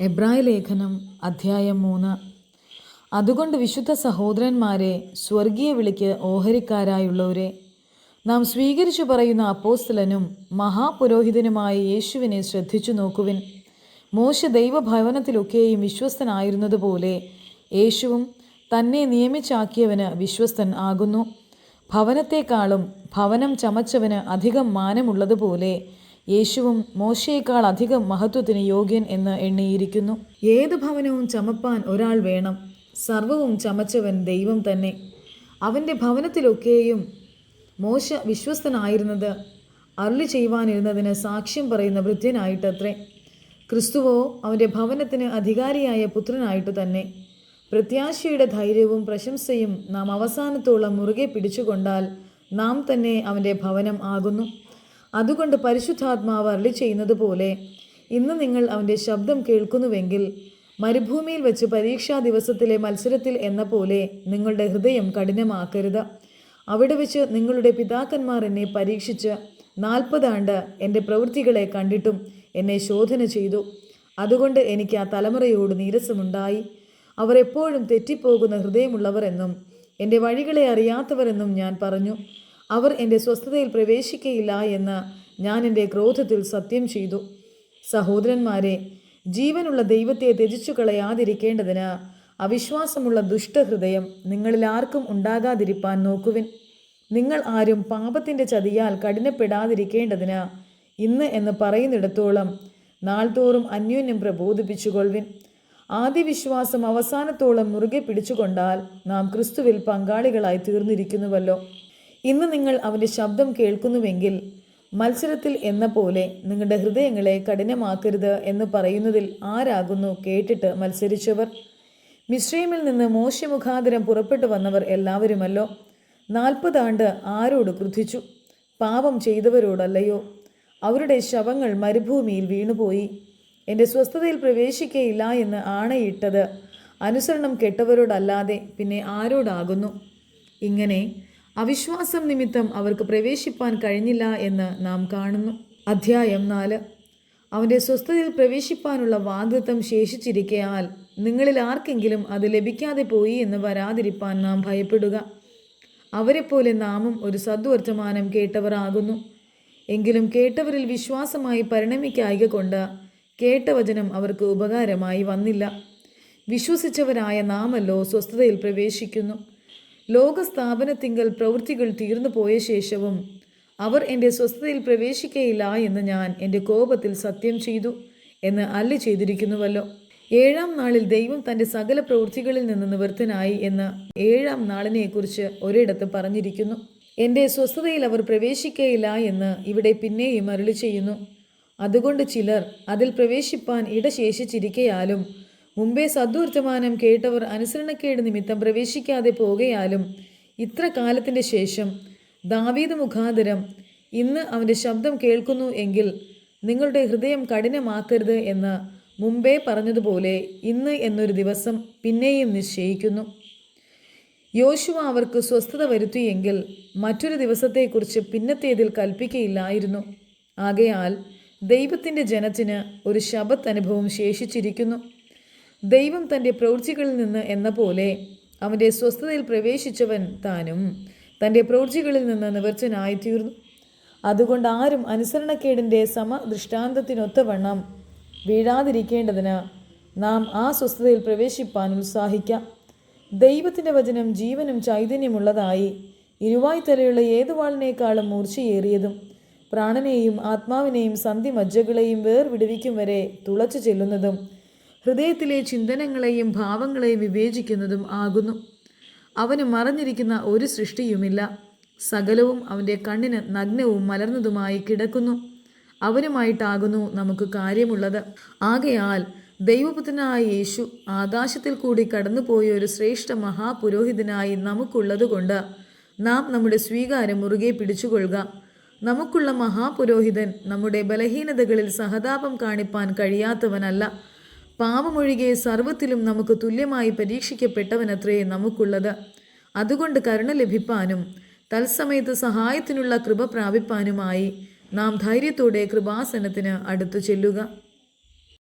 എബ്രായ ലേഖനം അധ്യായം മൂന്ന്. അതുകൊണ്ട് വിശുദ്ധ സഹോദരന്മാരെ സ്വർഗീയ വിളിക്ക് ഓഹരിക്കാരായുള്ളവരെ നാം സ്വീകരിച്ചു പറയുന്ന അപ്പോസ്തലനും മഹാപുരോഹിതനുമായ യേശുവിനെ ശ്രദ്ധിച്ചു നോക്കുവിൻ. മോശ ദൈവഭവനത്തിലൊക്കെയും വിശ്വസ്തനായിരുന്നതുപോലെ യേശുവും തന്നെ നിയമിച്ചാക്കിയവന് വിശ്വസ്തൻ ആകുന്നു. ഭവനത്തെക്കാളും ഭവനം ചമച്ചവന് അധികം മാനമുള്ളതുപോലെ യേശുവും മോശയേക്കാൾ അധികം മഹത്വത്തിന് യോഗ്യൻ എന്ന് എണ്ണിയിരിക്കുന്നു. ഏത് ഭവനവും ചമപ്പാൻ ഒരാൾ വേണം. സർവവും ചമച്ചവൻ ദൈവം തന്നെ. അവന്റെ ഭവനത്തിലൊക്കെയും മോശ വിശ്വസ്തനായിരുന്നത് അരുളി ചെയ്യുവാനിരുന്നതിന് സാക്ഷ്യം പറയുന്ന വൃദ്ധനായിട്ടത്രേ. ക്രിസ്തുവോ അവന്റെ ഭവനത്തിന് അധികാരിയായ പുത്രനായിട്ട് തന്നെ. പ്രത്യാശയുടെ ധൈര്യവും പ്രശംസയും നാം അവസാനത്തോളം മുറുകെ പിടിച്ചുകൊണ്ടാൽ നാം തന്നെ അവന്റെ ഭവനം ആകുന്നു. അതുകൊണ്ട് പരിശുദ്ധാത്മാവ് അരളി ചെയ്യുന്നത് പോലെ ഇന്ന് നിങ്ങൾ അവന്റെ ശബ്ദം കേൾക്കുന്നുവെങ്കിൽ മരുഭൂമിയിൽ വെച്ച് പരീക്ഷാ ദിവസത്തിലെ മത്സരത്തിൽ എന്ന പോലെ നിങ്ങളുടെ ഹൃദയം കഠിനമാക്കരുത്. അവിടെ വെച്ച് നിങ്ങളുടെ പിതാക്കന്മാർ എന്നെ പരീക്ഷിച്ച് നാൽപ്പതാണ്ട് എന്റെ പ്രവൃത്തികളെ കണ്ടിട്ടും എന്നെ ശോധന ചെയ്തു. അതുകൊണ്ട് എനിക്ക് ആ തലമുറയോട് നീരസമുണ്ടായി. അവർ എപ്പോഴും തെറ്റിപ്പോകുന്ന ഹൃദയമുള്ളവരെന്നും എന്റെ വഴികളെ അറിയാത്തവരെന്നും ഞാൻ പറഞ്ഞു. അവർ എന്റെ സ്വസ്ഥതയിൽ പ്രവേശിക്കയില്ല എന്ന് ഞാൻ എന്റെ ക്രോധത്തിൽ സത്യം ചെയ്തു. സഹോദരന്മാരെ ജീവനുള്ള ദൈവത്തെ ത്യജിച്ചു കളയാതിരിക്കേണ്ടതിന് അവിശ്വാസമുള്ള ദുഷ്ടഹൃദയം നിങ്ങളിൽ ആർക്കും ഉണ്ടാകാതിരിപ്പാൻ നോക്കുവിൻ. നിങ്ങൾ ആരും പാപത്തിന്റെ ചതിയാൽ കഠിനപ്പെടാതിരിക്കേണ്ടതിന് ഇന്ന് എന്ന് പറയുന്നിടത്തോളം നാൾതോറും അന്യോന്യം പ്രബോധിപ്പിച്ചുകൊള്ളുവിൻ. ആദ്യ വിശ്വാസം അവസാനത്തോളം മുറുകെ പിടിച്ചുകൊണ്ടാൽ നാം ക്രിസ്തുവിൽ പങ്കാളികളായി തീർന്നിരിക്കുന്നുവല്ലോ. ഇന്ന് നിങ്ങൾ അവന്റെ ശബ്ദം കേൾക്കുന്നുവെങ്കിൽ മത്സരത്തിൽ എന്ന പോലെ നിങ്ങളുടെ ഹൃദയങ്ങളെ കഠിനമാക്കരുത് എന്ന് പറയുന്നതിൽ ആരാകുന്നു കേട്ടിട്ട് മത്സരിച്ചവർ? മിശ്രീമിൽ നിന്ന് മോശമുഖാന്തരം പുറപ്പെട്ടു വന്നവർ എല്ലാവരുമല്ലോ. നാൽപ്പതാണ്ട് ആരോട് ക്രുദ്ധിച്ചു? പാപം ചെയ്തവരോടല്ലയോ? അവരുടെ ശവങ്ങൾ മരുഭൂമിയിൽ വീണുപോയി. എന്റെ സ്വസ്ഥതയിൽ പ്രവേശിക്കയില്ല എന്ന് ആണയിട്ടത് അനുസരണം കെട്ടവരോടല്ലാതെ പിന്നെ ആരോടാകുന്നു? ഇങ്ങനെ അവിശ്വാസം നിമിത്തം അവർക്ക് പ്രവേശിപ്പാൻ കഴിഞ്ഞില്ല എന്ന് നാം കാണുന്നു. അധ്യായം നാല്. അവന്റെ സ്വസ്ഥതയിൽ പ്രവേശിപ്പാനുള്ള വാഗ്ദത്വം ശേഷിച്ചിരിക്കയാൽ നിങ്ങളിൽ ആർക്കെങ്കിലും അത് ലഭിക്കാതെ പോയി എന്ന് വരാതിരിപ്പാൻ നാം ഭയപ്പെടുക. അവരെപ്പോലെ നാമും ഒരു സദ്വർത്തമാനം കേട്ടവർ ആകുന്നു. എങ്കിലും കേട്ടവരിൽ വിശ്വാസമായി പരിണമിക്കായിക കൊണ്ട് കേട്ട വചനം അവർക്ക് ഉപകാരമായി വന്നില്ല. വിശ്വസിച്ചവരായ നാമല്ലോ സ്വസ്ഥതയിൽ പ്രവേശിക്കുന്നു. ലോകസ്ഥാപനത്തിങ്കൽ പ്രവൃത്തികൾ തീർന്നു പോയ ശേഷവും അവർ എന്റെ സ്വസ്ഥതയിൽ പ്രവേശിക്കയില്ല എന്ന് ഞാൻ എന്റെ കോപത്തിൽ സത്യം ചെയ്തു എന്ന് അല്ല ചെയ്തിരിക്കുന്നുവല്ലോ. ഏഴാം നാളിൽ ദൈവം തന്റെ സകല പ്രവൃത്തികളിൽ നിന്ന് നിവൃത്തനായി എന്ന ഏഴാം നാളിനെക്കുറിച്ച് ഒരിടത്ത് പറഞ്ഞിരിക്കുന്നു. എന്റെ സ്വസ്ഥതയിൽ അവർ പ്രവേശിക്കയില്ല എന്ന് ഇവിടെ പിന്നെയും അരുളി ചെയ്യുന്നു അതുകൊണ്ട് ചിലർ അതിൽ പ്രവേശിപ്പാൻ ഇടശേഷിച്ചിരിക്കയാലും മുമ്പേ സദ്വർത്തമാനം കേട്ടവർ അനുസരണക്കേട് നിമിത്തം പ്രവേശിക്കാതെ പോകയാലും ഇത്ര കാലത്തിന്റെ ശേഷം ദാവീദ് മുഖാന്തരം ഇന്ന് അവന്റെ ശബ്ദം കേൾക്കുന്നു എങ്കിൽ നിങ്ങളുടെ ഹൃദയം കഠിനമാക്കരുത് എന്ന് മുമ്പേ പറഞ്ഞതുപോലെ ഇന്ന് എന്നൊരു ദിവസം പിന്നെയും നിശ്ചയിക്കുന്നു. യോശുവ അവർക്ക് സ്വസ്ഥത വരുത്തിയെങ്കിൽ മറ്റൊരു ദിവസത്തെക്കുറിച്ച് പിന്നത്തേതിൽ കൽപ്പിക്കയില്ലായിരുന്നു. ആകയാൽ ദൈവത്തിന്റെ ജനത്തിന് ഒരു ശബത്ത് അനുഭവം ശേഷിച്ചിരിക്കുന്നു. ദൈവം തന്റെ പ്രവൃത്തികളിൽ നിന്ന് എന്ന പോലെ അവന്റെ സ്വസ്ഥതയിൽ പ്രവേശിച്ചവൻ താനും. തന്റെ പ്രവൃത്തികളിൽ നിന്ന് നിവർച്ചനായി തീർന്നു. അതുകൊണ്ട് ആരും അനുസരണക്കേടിന്റെ സമദൃഷ്ടാന്തത്തിനൊത്തവണ്ണം വീഴാതിരിക്കേണ്ടതിന് നാം ആ സ്വസ്ഥതയിൽ പ്രവേശിപ്പാൻ ഉത്സാഹിക്കാം. ദൈവത്തിന്റെ വചനം ജീവനും ചൈതന്യമുള്ളതായി ഇരുവായ്ത്തലയുള്ള തലയുള്ള ഏതു വാളിനേക്കാളും മൂർച്ചയേറിയതും പ്രാണനെയും ആത്മാവിനെയും സന്ധി മജ്ജകളെയും വേർവിടുവിക്കും വരെ തുളച്ചു ചെല്ലുന്നതും ഹൃദയത്തിലെ ചിന്തനങ്ങളെയും ഭാവങ്ങളെയും വിവേചിക്കുന്നതും ആകുന്നു. അവന് മറഞ്ഞിരിക്കുന്ന ഒരു സൃഷ്ടിയുമില്ല. സകലവും അവന്റെ കണ്ണിന് നഗ്നവും മലർന്നതുമായി കിടക്കുന്നു. അവനുമായിട്ടാകുന്നു നമുക്ക് കാര്യമുള്ളത്. ആകയാൽ ദൈവപുത്രനായ യേശു ആകാശത്തിൽ കൂടി കടന്നുപോയ ഒരു ശ്രേഷ്ഠ മഹാപുരോഹിതനായി നമുക്കുള്ളതുകൊണ്ട് നാം നമ്മുടെ സ്വീകാരം മുറുകെ പിടിച്ചുകൊള്ളുക. നമുക്കുള്ള മഹാപുരോഹിതൻ നമ്മുടെ ബലഹീനതകളിൽ സഹതാപം കാണിപ്പാൻ കഴിയാത്തവനല്ല. പാപമൊഴികെ സർവത്തിലും നമുക്ക് തുല്യമായി പരീക്ഷിക്കപ്പെട്ടവനത്രേ നമുക്കുള്ളത്. അതുകൊണ്ട് കരുണ ലഭിപ്പാനും തത്സമയത്ത് സഹായത്തിനുള്ള കൃപ പ്രാപിപ്പാനുമായി നാം ധൈര്യത്തോടെ കൃപാസനത്തിന് അടുത്തു ചെല്ലുക.